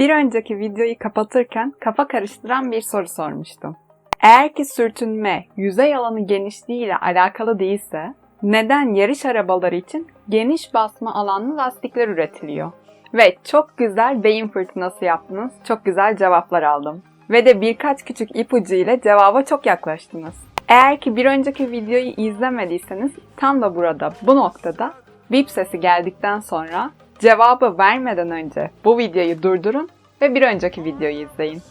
Bir önceki videoyu kapatırken kafa karıştıran bir soru sormuştum. Eğer ki sürtünme yüzey alanı genişliği ile alakalı değilse neden yarış arabaları için geniş basma alanlı lastikler üretiliyor? Ve çok güzel beyin fırtınası yaptınız. Çok güzel cevaplar aldım. Ve de birkaç küçük ipucu ile cevaba çok yaklaştınız. Eğer ki bir önceki videoyu izlemediyseniz tam da burada bu noktada bip sesi geldikten sonra cevabı vermeden önce bu videoyu durdurun ve bir önceki videoyu izleyin.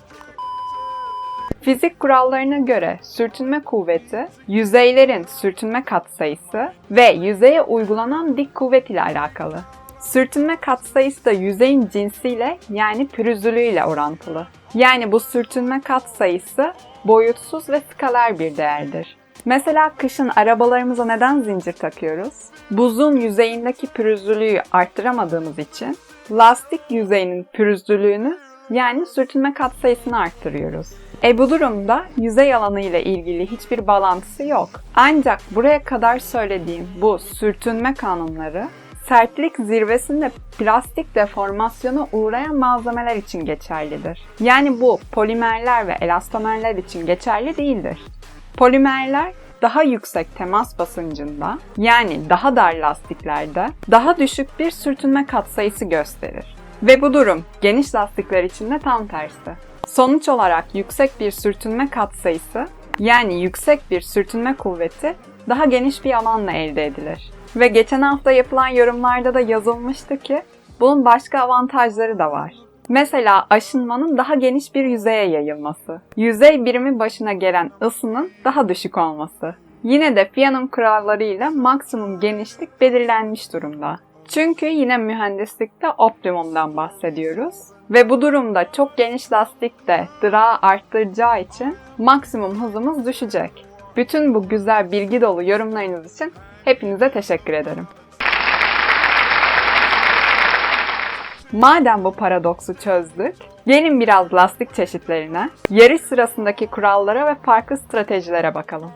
Fizik kurallarına göre sürtünme kuvveti, yüzeylerin sürtünme katsayısı ve yüzeye uygulanan dik kuvvet ile alakalı. Sürtünme katsayısı da yüzeyin cinsiyle yani pürüzlülüğüyle orantılı. Yani bu sürtünme katsayısı boyutsuz ve skaler bir değerdir. Mesela kışın arabalarımıza neden zincir takıyoruz? Buzun yüzeyindeki pürüzlülüğü arttıramadığımız için lastik yüzeyinin pürüzlülüğünü yani sürtünme katsayısını arttırıyoruz. E bu durumda yüzey alanı ile ilgili hiçbir bağlantısı yok. Ancak buraya kadar söylediğim bu sürtünme kanunları sertlik zirvesinde plastik deformasyona uğrayan malzemeler için geçerlidir. Yani bu polimerler ve elastomerler için geçerli değildir. Polimerler daha yüksek temas basıncında yani daha dar lastiklerde daha düşük bir sürtünme katsayısı gösterir. Ve bu durum geniş lastikler için de tam tersi. Sonuç olarak yüksek bir sürtünme katsayısı yani yüksek bir sürtünme kuvveti daha geniş bir alanla elde edilir. Ve geçen hafta yapılan yorumlarda da yazılmıştı ki bunun başka avantajları da var. Mesela aşınmanın daha geniş bir yüzeye yayılması, yüzey birimi başına gelen ısının daha düşük olması. Yine de Fiyan'ın kurallarıyla maksimum genişlik belirlenmiş durumda. Çünkü yine mühendislikte optimumdan bahsediyoruz. Ve bu durumda çok geniş lastik de dırağı arttıracağı için maksimum hızımız düşecek. Bütün bu güzel bilgi dolu yorumlarınız için hepinize teşekkür ederim. Madem bu paradoksu çözdük, gelin biraz lastik çeşitlerine, yarış sırasındaki kurallara ve farklı stratejilere bakalım.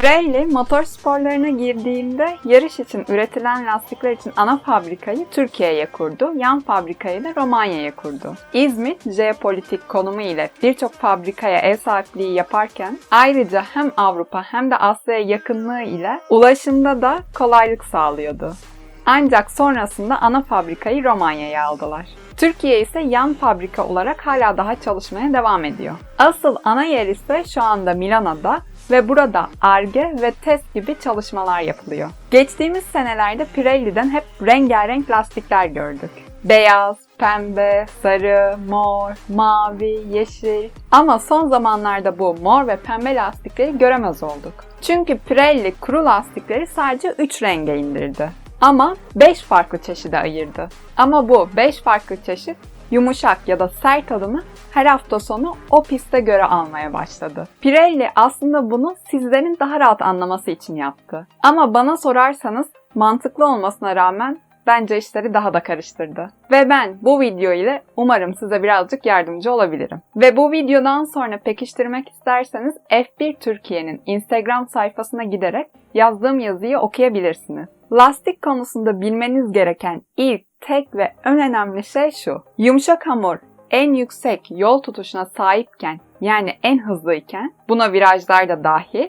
Pirelli motor sporlarına girdiğinde yarış için üretilen lastikler için ana fabrikayı Türkiye'ye kurdu, yan fabrikayı da Romanya'ya kurdu. İzmit, jeopolitik konumu ile birçok fabrikaya ev sahipliği yaparken ayrıca hem Avrupa hem de Asya'ya yakınlığı ile ulaşımda da kolaylık sağlıyordu. Ancak sonrasında ana fabrikayı Romanya'ya aldılar. Türkiye ise yan fabrika olarak hala daha çalışmaya devam ediyor. Asıl ana yer ise şu anda Milano'da ve burada ARGE ve test gibi çalışmalar yapılıyor. Geçtiğimiz senelerde Pirelli'den hep rengarenk lastikler gördük. Beyaz, pembe, sarı, mor, mavi, yeşil. Ama son zamanlarda bu mor ve pembe lastikleri göremez olduk. Çünkü Pirelli kuru lastikleri sadece 3 renge indirdi. Ama 5 farklı çeşide ayırdı. Ama bu 5 farklı çeşit yumuşak ya da sert adını her hafta sonu o piste göre almaya başladı. Pirelli aslında bunu sizlerin daha rahat anlaması için yaptı. Ama bana sorarsanız mantıklı olmasına rağmen bence işleri daha da karıştırdı. Ve ben bu video ile umarım size birazcık yardımcı olabilirim. Ve bu videodan sonra pekiştirmek isterseniz F1 Türkiye'nin Instagram sayfasına giderek yazdığım yazıyı okuyabilirsiniz. Lastik konusunda bilmeniz gereken ilk, tek ve en önemli şey şu. Yumuşak hamur en yüksek yol tutuşuna sahipken yani en hızlıyken buna virajlar da dahil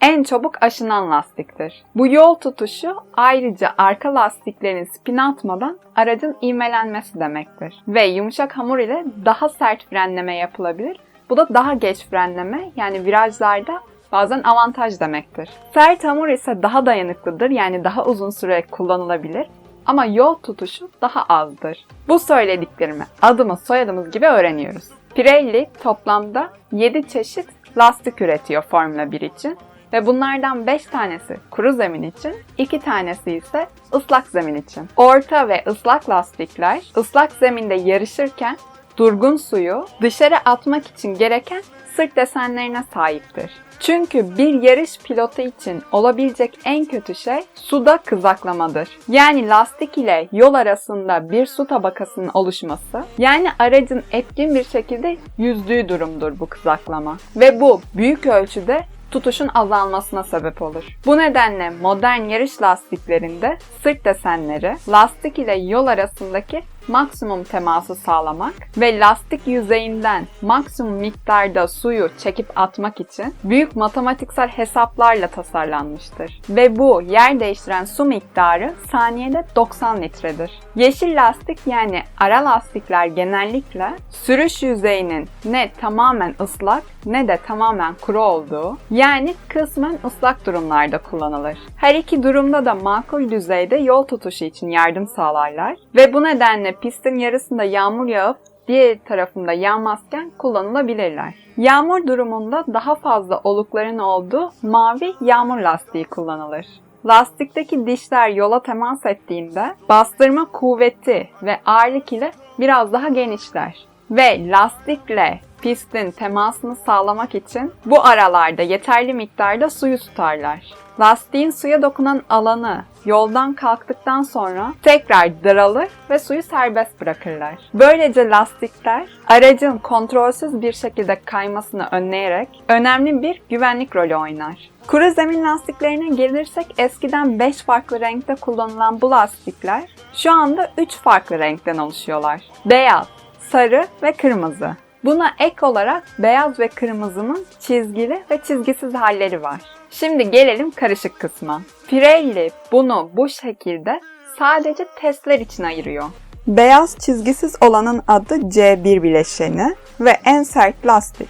en çabuk aşınan lastiktir. Bu yol tutuşu ayrıca arka lastiklerin spin atmadan aracın ivmelenmesi demektir. Ve yumuşak hamur ile daha sert frenleme yapılabilir. Bu da daha geç frenleme yani virajlarda bazen avantaj demektir. Sert hamur ise daha dayanıklıdır yani daha uzun süre kullanılabilir ama yol tutuşu daha azdır. Bu söylediklerimi adımız soyadımız gibi öğreniyoruz. Pirelli toplamda 7 çeşit lastik üretiyor Formula 1 için ve bunlardan 5 tanesi kuru zemin için, 2 tanesi ise ıslak zemin için. Orta ve ıslak lastikler ıslak zeminde yarışırken durgun suyu dışarı atmak için gereken sırt desenlerine sahiptir. Çünkü bir yarış pilotu için olabilecek en kötü şey suda kızaklamadır. Yani lastik ile yol arasında bir su tabakasının oluşması, yani aracın etkin bir şekilde yüzdüğü durumdur bu kızaklama. Ve bu büyük ölçüde tutuşun azalmasına sebep olur. Bu nedenle modern yarış lastiklerinde sırt desenleri lastik ile yol arasındaki maksimum teması sağlamak ve lastik yüzeyinden maksimum miktarda suyu çekip atmak için büyük matematiksel hesaplarla tasarlanmıştır. Ve bu yer değiştiren su miktarı saniyede 90 litredir. Yeşil lastik yani ara lastikler genellikle sürüş yüzeyinin ne tamamen ıslak ne de tamamen kuru olduğu yani kısmen ıslak durumlarda kullanılır. Her iki durumda da makul düzeyde yol tutuşu için yardım sağlarlar ve bu nedenle pistin yarısında yağmur yağıp diğer tarafında yağmazken kullanılabilirler. Yağmur durumunda daha fazla olukların olduğu mavi yağmur lastiği kullanılır. Lastikteki dişler yola temas ettiğinde bastırma kuvveti ve ağırlık ile biraz daha genişler. Ve lastikle pistin temasını sağlamak için bu aralarda yeterli miktarda suyu tutarlar. Lastiğin suya dokunan alanı yoldan kalktıktan sonra tekrar daralır ve suyu serbest bırakırlar. Böylece lastikler aracın kontrolsüz bir şekilde kaymasını önleyerek önemli bir güvenlik rolü oynar. Kuru zemin lastiklerine gelirsek eskiden 5 farklı renkte kullanılan bu lastikler şu anda 3 farklı renkten oluşuyorlar. Beyaz, sarı ve kırmızı. Buna ek olarak beyaz ve kırmızının çizgili ve çizgisiz halleri var. Şimdi gelelim karışık kısma. Pirelli bunu bu şekilde sadece testler için ayırıyor. Beyaz çizgisiz olanın adı C1 bileşeni ve en sert lastik.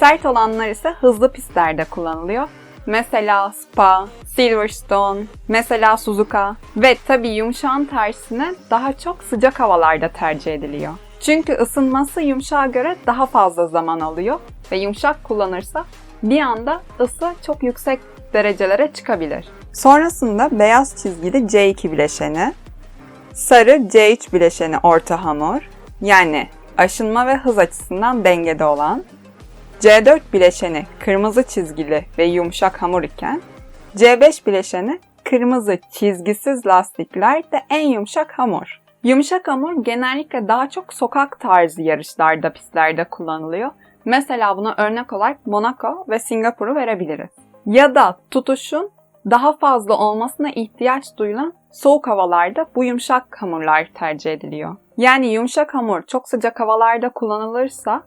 Sert olanlar ise hızlı pistlerde kullanılıyor. Mesela Spa, Silverstone, mesela Suzuka ve tabi yumuşağın tersine daha çok sıcak havalarda tercih ediliyor. Çünkü ısınması yumuşağa göre daha fazla zaman alıyor ve yumuşak kullanırsa bir anda ısı çok yüksek derecelere çıkabilir. Sonrasında beyaz çizgili C2 bileşeni, sarı C3 bileşeni orta hamur, yani aşınma ve hız açısından dengede olan, C4 bileşeni kırmızı çizgili ve yumuşak hamur iken, C5 bileşeni kırmızı çizgisiz lastikler de en yumuşak hamur. Yumuşak hamur genellikle daha çok sokak tarzı yarışlarda, pistlerde kullanılıyor. Mesela buna örnek olarak Monaco ve Singapur'u verebiliriz. Ya da tutuşun daha fazla olmasına ihtiyaç duyulan soğuk havalarda bu yumuşak hamurlar tercih ediliyor. Yani yumuşak hamur çok sıcak havalarda kullanılırsa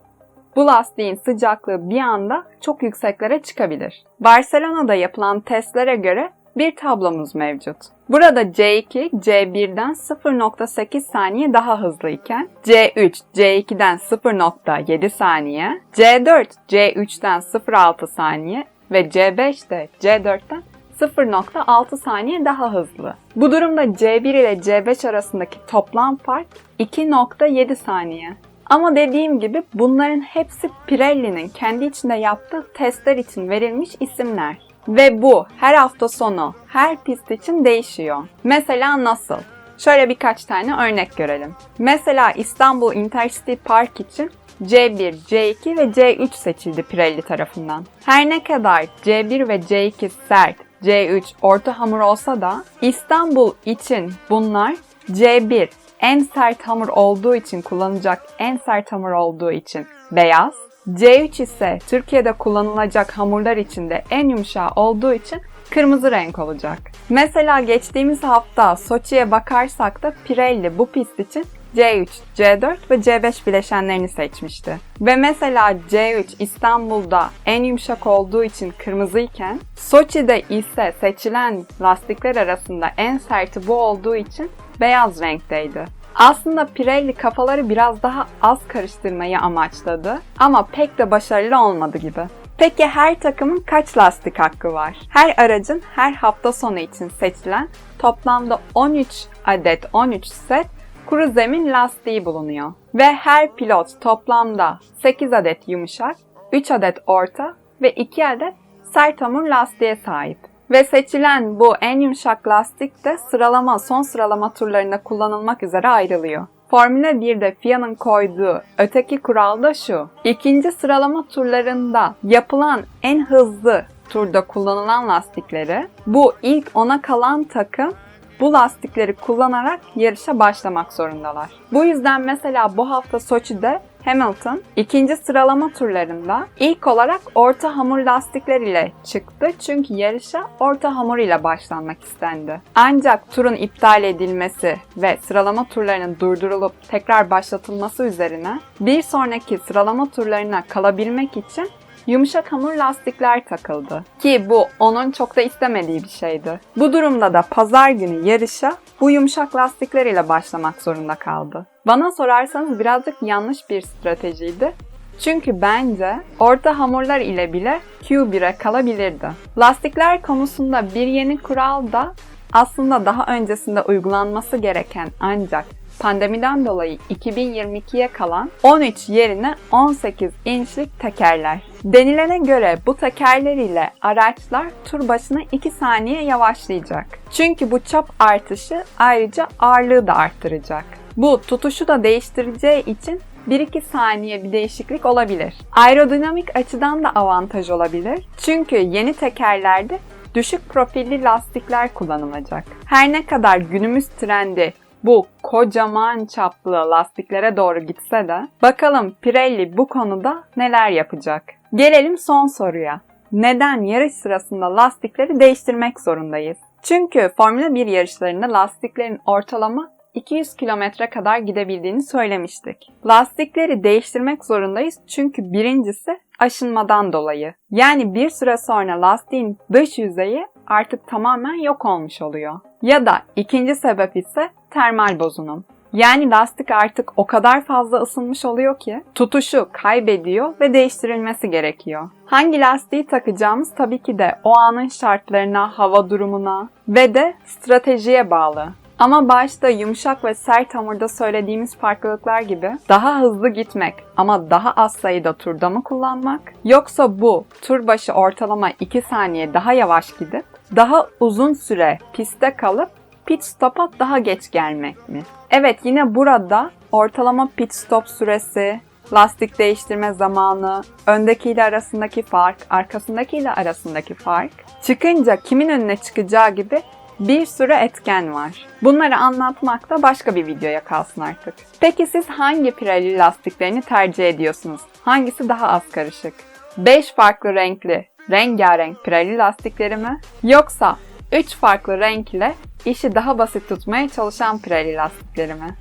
bu lastiğin sıcaklığı bir anda çok yükseklere çıkabilir. Barcelona'da yapılan testlere göre bir tablomuz mevcut. Burada C2, C1'den 0.8 saniye daha hızlı iken C3, C2'den 0.7 saniye, C4, C3'ten 0.6 saniye ve C5 de C4'ten 0.6 saniye daha hızlı. Bu durumda C1 ile C5 arasındaki toplam fark 2.7 saniye. Ama dediğim gibi bunların hepsi Pirelli'nin kendi içinde yaptığı testler için verilmiş isimler. Ve bu her hafta sonu her pist için değişiyor. Mesela nasıl? Şöyle birkaç tane örnek görelim. Mesela İstanbul Intercity Park için C1, C2 ve C3 seçildi Pirelli tarafından. Her ne kadar C1 ve C2 sert, C3 orta hamur olsa da İstanbul için bunlar C1 en sert hamur olduğu için kullanacak en sert hamur olduğu için beyaz, C3 ise Türkiye'de kullanılacak hamurlar içinde en yumuşağı olduğu için kırmızı renk olacak. Mesela geçtiğimiz hafta Soçi'ye bakarsak da Pirelli bu pist için C3, C4 ve C5 bileşenlerini seçmişti. Ve mesela C3 İstanbul'da en yumuşak olduğu için kırmızı iken Soçi'de ise seçilen lastikler arasında en serti bu olduğu için beyaz renkteydi. Aslında Pirelli kafaları biraz daha az karıştırmayı amaçladı ama pek de başarılı olmadı gibi. Peki her takımın kaç lastik hakkı var? Her aracın her hafta sonu için seçilen toplamda 13 adet 13 set kuru zemin lastiği bulunuyor. Ve her pilot toplamda 8 adet yumuşak, 3 adet orta ve 2 adet sert hamur lastiğe sahip. Ve seçilen bu en yumuşak lastik de sıralama son sıralama turlarında kullanılmak üzere ayrılıyor. Formula 1'de FIA'nın koyduğu öteki kural da şu. İkinci sıralama turlarında yapılan en hızlı turda kullanılan lastikleri bu ilk ona kalan takım bu lastikleri kullanarak yarışa başlamak zorundalar. Bu yüzden mesela bu hafta Soçi'de Hamilton ikinci sıralama turlarında ilk olarak orta hamur lastikler ile çıktı çünkü yarışa orta hamur ile başlanmak istendi. Ancak turun iptal edilmesi ve sıralama turlarının durdurulup tekrar başlatılması üzerine bir sonraki sıralama turlarına kalabilmek için yumuşak hamur lastikler takıldı. Ki bu onun çok da istemediği bir şeydi. Bu durumda da pazar günü yarışa bu yumuşak lastikler ile başlamak zorunda kaldı. Bana sorarsanız birazcık yanlış bir stratejiydi. Çünkü bence orta hamurlar ile bile Q1'e kalabilirdi. Lastikler konusunda bir yeni kural da aslında daha öncesinde uygulanması gereken ancak pandemiden dolayı 2022'ye kalan 13 yerine 18 inçlik tekerler. Denilene göre bu tekerler ile araçlar tur başına 2 saniye yavaşlayacak. Çünkü bu çap artışı ayrıca ağırlığı da arttıracak. Bu tutuşu da değiştireceği için 1-2 saniye bir değişiklik olabilir. Aerodinamik açıdan da avantaj olabilir. Çünkü yeni tekerlerde düşük profilli lastikler kullanılacak. Her ne kadar günümüz trendi bu kocaman çaplı lastiklere doğru gitse de bakalım Pirelli bu konuda neler yapacak? Gelelim son soruya. Neden yarış sırasında lastikleri değiştirmek zorundayız? Çünkü Formula 1 yarışlarında lastiklerin ortalama 200 kilometre kadar gidebildiğini söylemiştik. Lastikleri değiştirmek zorundayız çünkü birincisi aşınmadan dolayı. Yani bir süre sonra lastiğin dış yüzeyi artık tamamen yok olmuş oluyor. Ya da ikinci sebep ise termal bozunum. Yani lastik artık o kadar fazla ısınmış oluyor ki tutuşu kaybediyor ve değiştirilmesi gerekiyor. Hangi lastiği takacağımız tabii ki de o anın şartlarına, hava durumuna ve de stratejiye bağlı. Ama başta yumuşak ve sert hamurda söylediğimiz farklılıklar gibi daha hızlı gitmek ama daha az sayıda turda mı kullanmak? Yoksa bu tur başı ortalama 2 saniye daha yavaş gidip daha uzun süre pistte kalıp pit stop'a daha geç gelmek mi? Evet yine burada ortalama pit stop süresi, lastik değiştirme zamanı, öndekiyle arasındaki fark, arkasındakiyle arasındaki fark, çıkınca kimin önüne çıkacağı gibi bir sürü etken var. Bunları anlatmak da başka bir videoya kalsın artık. Peki siz hangi Pirelli lastiklerini tercih ediyorsunuz? Hangisi daha az karışık? 5 farklı renkli, rengarenk Pirelli lastikleri mi? Yoksa 3 farklı renk ile işi daha basit tutmaya çalışan Pirelli lastikleri mi?